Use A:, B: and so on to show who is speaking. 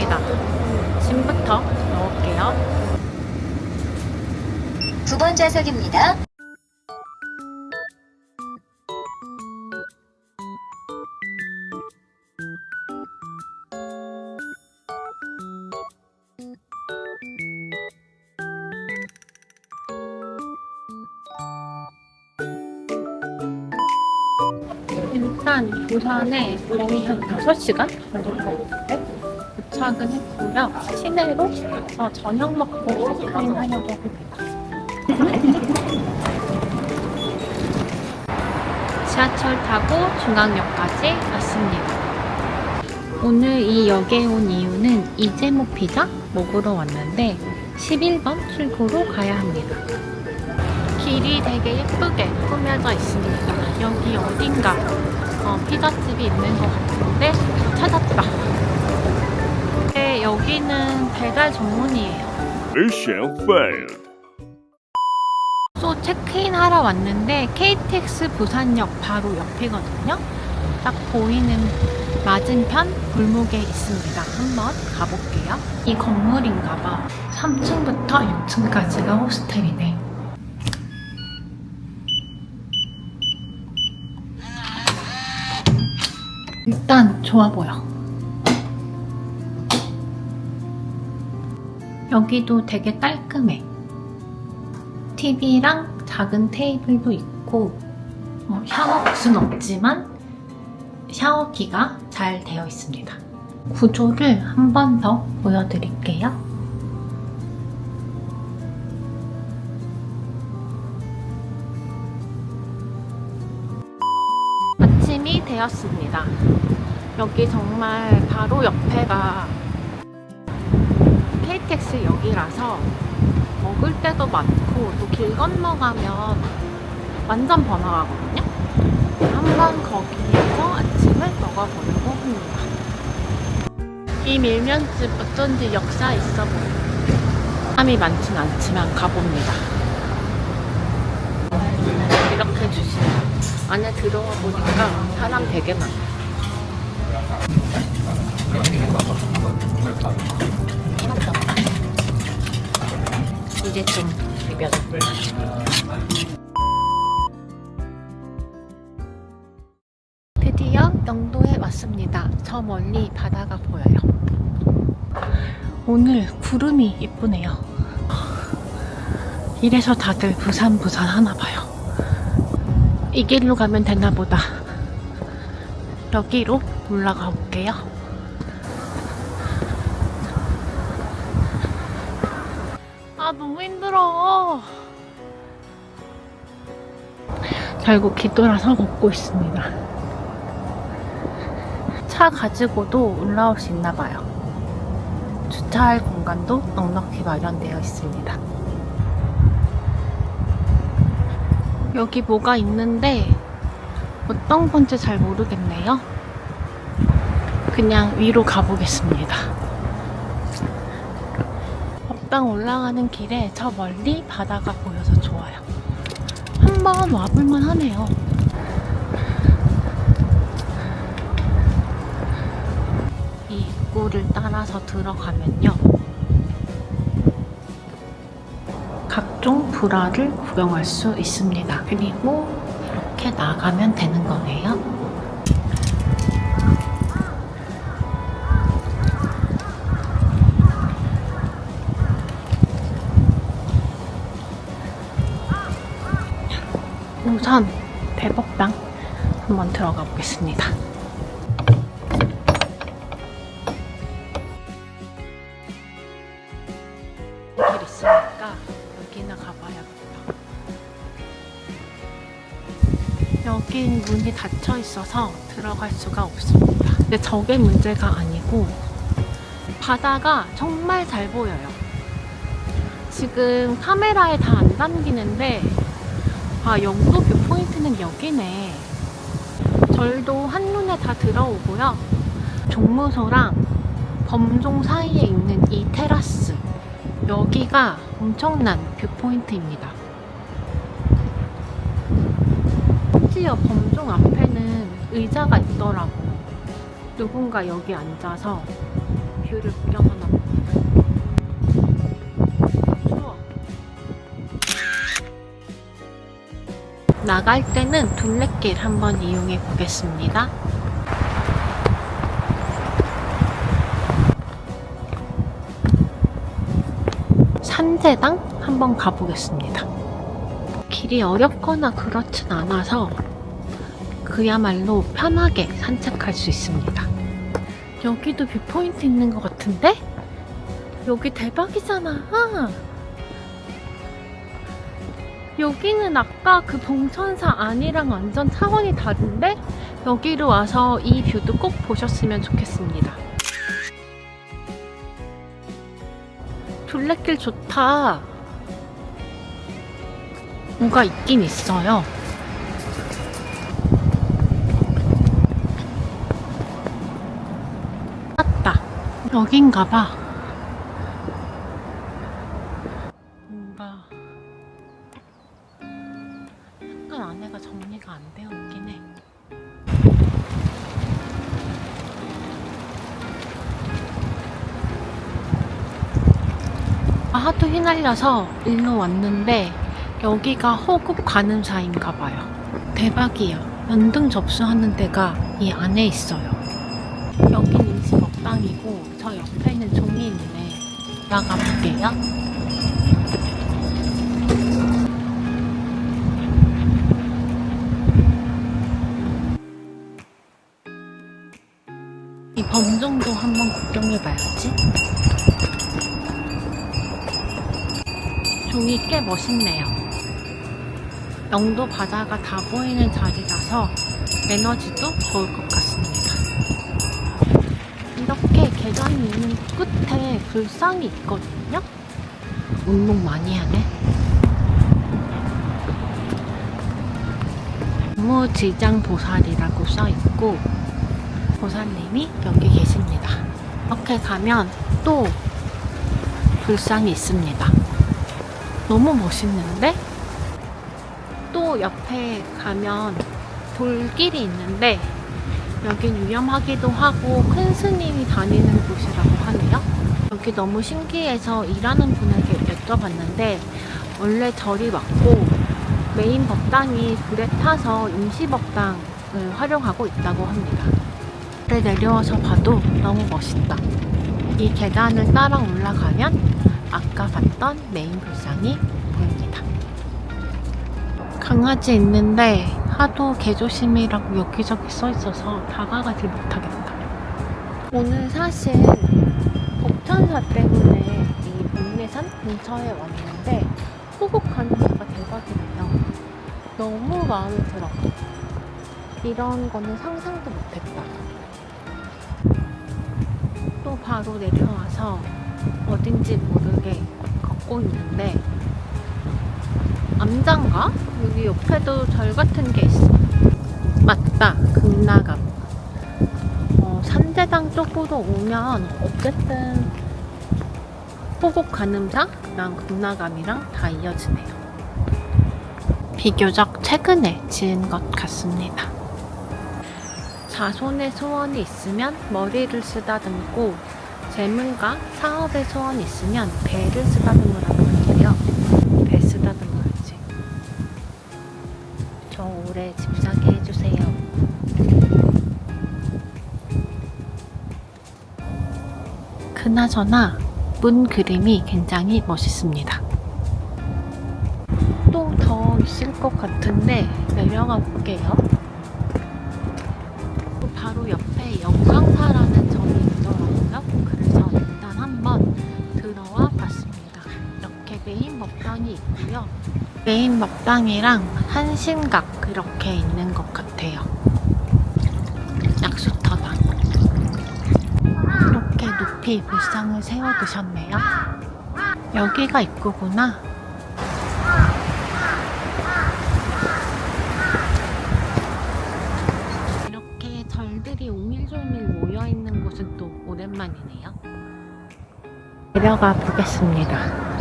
A: 있습니다. 짐부터 넣을게요.
B: 두 번 좌석입니다.
A: 일단 부산에 거의 한 6시간 걸릴 것 같은데 도착은 했고요. 시내로 가서 저녁 먹고 체크인 하려고 합니다. 지하철 타고 중앙역까지 왔습니다. 오늘 이 역에 온 이유는 이재모 피자 먹으러 왔는데 11번 출구로 가야 합니다. 길이 되게 예쁘게 꾸며져 있습니다. 여기 어딘가 어, 피자집이 있는 것 같은데 찾았다. 네, 여기는 배달 전문이에요.
C: Mission failed.
A: 또 체크인 하러 왔는데 KTX 부산역 바로 옆이거든요. 딱 보이는 맞은편 골목에 있습니다. 한번 가볼게요. 이 건물인가 봐. 3층부터 6층까지가 호스텔이네. 일단 좋아 보여. 여기도 되게 깔끔해. TV랑 작은 테이블도 있고 어, 샤워부스는 없지만 샤워기가 잘 되어 있습니다. 구조를 한 번 더 보여드릴게요. 아침이 되었습니다. 여기 정말 바로 옆에가 KTX 역이라서 먹을 때도 많고 또 길 건너가면 완전 번화가거든요. 한번 거기에서 아침을 먹어보려고 합니다. 이 밀면집 어쩐지 역사 있어 보여요. 사람이 많진 않지만 가봅니다. 이렇게 주시네요. 안에 들어가 보니까 사람 되게 많아요. 좀 비벼. 드디어 영도에 왔습니다. 저 멀리 바다가 보여요. 오늘 구름이 예쁘네요. 이래서 다들 부산 부산 하나 봐요. 이 길로 가면 되나 보다. 여기로 올라가 볼게요. 힘들어. 결국 뒤돌아서 걷고 있습니다. 차 가지고도 올라올 수 있나 봐요. 주차할 공간도 넉넉히 마련되어 있습니다. 여기 뭐가 있는데 어떤 건지 잘 모르겠네요. 그냥 위로 가보겠습니다. 법당 올라가는 길에 저 멀리 바다가 보여서 좋아요. 한번 와볼만 하네요. 이 입구를 따라서 들어가면요. 각종 불화를 구경할 수 있습니다. 그리고 이렇게 나가면 되는 거네요. 우선 대법당 한번 들어가 보겠습니다. 길 있으니까 여기나 가봐야겠다. 여긴 문이 닫혀 있어서 들어갈 수가 없습니다. 근데 저게 문제가 아니고 바다가 정말 잘 보여요. 지금 카메라에 다 안 담기는데 아 영도 뷰 포인트는 여기네. 절도 한눈에 다 들어오고요. 종무소랑 범종 사이에 있는 이 테라스 여기가 엄청난 뷰포인트입니다. 심지어 범종 앞에는 의자가 있더라고. 누군가 여기 앉아서 뷰를 구경하나 봐. 나갈 때는 둘레길 한번 이용해 보겠습니다. 산재당 한번 가보겠습니다. 길이 어렵거나 그렇진 않아서 그야말로 편하게 산책할 수 있습니다. 여기도 뷰포인트 있는 것 같은데? 여기 대박이잖아. 여기는 아까 그 봉천사 안이랑 완전 차원이 다른데? 여기로 와서 이 뷰도 꼭 보셨으면 좋겠습니다. 둘레길 좋다. 뭐가 있긴 있어요. 맞다. 여긴가 봐. 하도 휘날려서 일로 왔는데 여기가 호국 관음사인가 봐요. 대박이야. 연등 접수하는 데가 이 안에 있어요. 여긴 임시 먹방이고 저 옆에는 종이 있네. 나가 볼게요. 이 범종도 한번 구경해봐야지. 종이 꽤 멋있네요. 영도 바다가 다 보이는 자리라서 에너지도 좋을 것 같습니다. 이렇게 계단이 있는 끝에 불상이 있거든요. 운동 많이 하네. 무지장 보살이라고 써 있고 보살님이 여기 계십니다. 이렇게 가면 또 불상이 있습니다. 너무 멋있는데? 또 옆에 가면 돌길이 있는데 여긴 위험하기도 하고 큰 스님이 다니는 곳이라고 하네요. 여기 너무 신기해서 일하는 분에게 여쭤봤는데 원래 절이 맞고 메인 법당이 불에 타서 임시 법당을 활용하고 있다고 합니다. 아래 내려와서 봐도 너무 멋있다. 이 계단을 따라 올라가면 아까 봤던 메인 불상이 보입니다. 강아지 있는데 하도 개조심이라고 여기저기 써 있어서 다가가지 못하겠다. 오늘 사실 복천사 때문에 이 목내산 근처에 왔는데 호국 데가 대박이네요. 너무 마음에 들어. 이런 거는 상상도 못했다. 또 바로 내려와서 어딘지 모르게 걷고 있는데 암장가? 여기 옆에도 절 같은 게 있어. 맞다. 극락암. 어, 산재당 쪽으로 오면 어쨌든 호국 가늠사랑 극락암이랑 다 이어지네요. 비교적 최근에 지은 것 같습니다. 자손의 소원이 있으면 머리를 쓰다듬고 재물과 사업의 소원이 있으면 배를 쓰다듬으라고 하는데요. 배 쓰다듬어야지. 저 올해 집 사게 해주세요. 그나저나 문 그림이 굉장히 멋있습니다. 또 더 있을 것 같은데 내려가 볼게요. 먹방이 있고요. 메인 먹방이랑 한신각 이렇게 있는 것 같아요. 약수터당. 이렇게 높이 불상을 세워두셨네요. 여기가 입구구나. 이렇게 절들이 오밀조밀 모여있는 곳은 또 오랜만이네요. 내려가 보겠습니다.